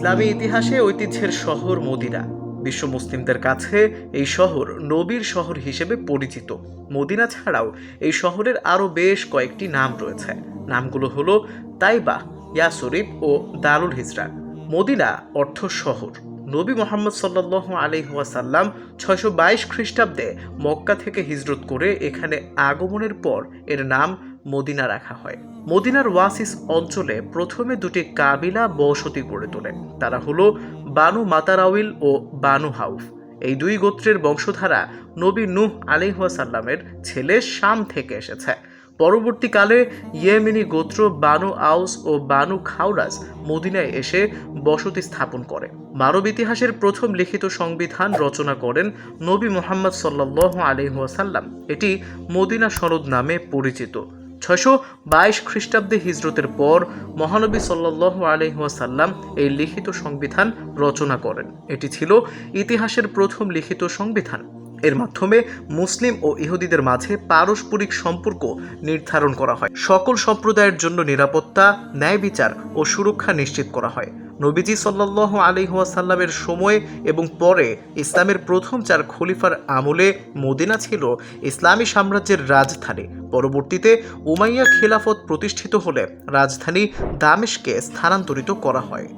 ইসলামী ইতিহাসে ঐতিহ্যের শহর মদিনা। বিশ্ব মুসলিমদের কাছে এই শহর নবীর শহর হিসেবে পরিচিত। মদিনা ছাড়াও এই শহরের আরও বেশ কয়েকটি নাম রয়েছে। নামগুলো হলো তাইবা ইয়াসরিফ ও দারুল হিজরা। মদিনা অর্থ শহর। নবী মোহাম্মদ সাল্লাহ আলহাসাল্লাম ছয়শো বাইশ খ্রিস্টাব্দে মক্কা থেকে হিজরত করে এখানে আগমনের পর এর নাম মদিনা রাখা হয়। মদিনার ওয়াসিস অঞ্চলে প্রথমে দুটি কাবিলা বসতি গড়ে তোলে তারা হলো বানু মাতারাউইল ও বানু হাউফ। এই দুই গোত্রের বংশধারা নবী নূহ আলিহাসাল্লামের ছেলে শাম থেকে এসেছে। পরবর্তীকালে ইয়েমেনি গোত্র বানু আউস ও বানু খাওরাজ মদিনায় এসে বসতি স্থাপন করে। মানব ইতিহাসের প্রথম লিখিত সংবিধান রচনা করেন নবী মোহাম্মদ সাল্লাহ আলহাসাল্লাম এটি মদিনা সনদ নামে পরিচিত। ছয়শো বাইশ খ্রিস্টাব্দে হিজরতের পর মহানবী সাল্লাহ আলহাসাল্লাম এই লিখিত সংবিধান রচনা করেন। এটি ছিল ইতিহাসের প্রথম লিখিত সংবিধান। এর মাধ্যমে মুসলিম ও ইহুদিদের মাঝে পারস্পরিক সম্পর্ক নির্ধারণ করা হয়। সকল সম্প্রদায়ের জন্য নিরাপত্তা, ন্যায় বিচার ও সুরক্ষা নিশ্চিত করা হয়। নবীজি সাল্লাহ আলিহাসাল্লামের সময় এবং পরে ইসলামের প্রথম চার খলিফার আমলে মদিনা ছিল ইসলামী সাম্রাজ্যের রাজধানী। পরবর্তীতে উমাইয়া খিলাফত প্রতিষ্ঠিত হলে রাজধানী দামেশকে স্থানান্তরিত করা হয়।